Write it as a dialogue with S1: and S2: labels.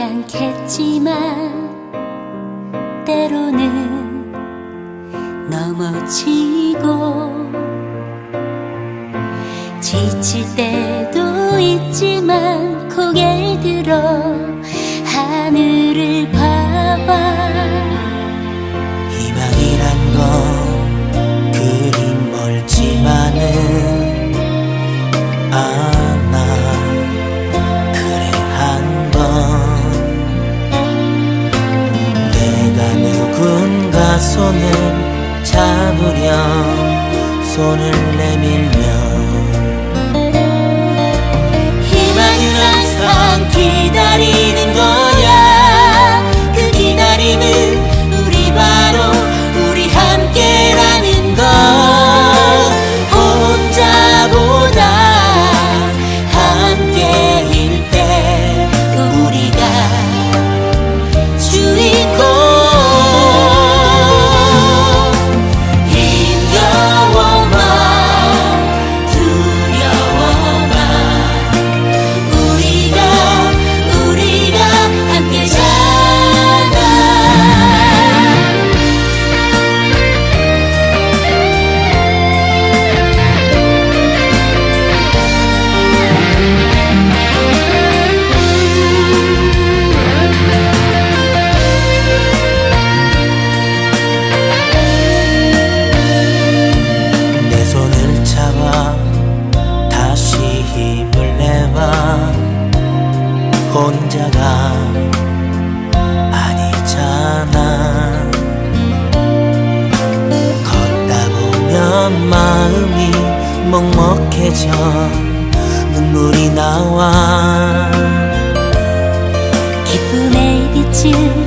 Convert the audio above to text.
S1: 않겠지만 때로는 넘어지고 지칠 때도 있지만 고개를 들어
S2: 손을 잡으려 손을 내밀면 희망은 항상 기다리는 거 혼자가 아니잖아. 걷다 보면 마음이 먹먹해져 눈물이 나와. 기쁨의 빛을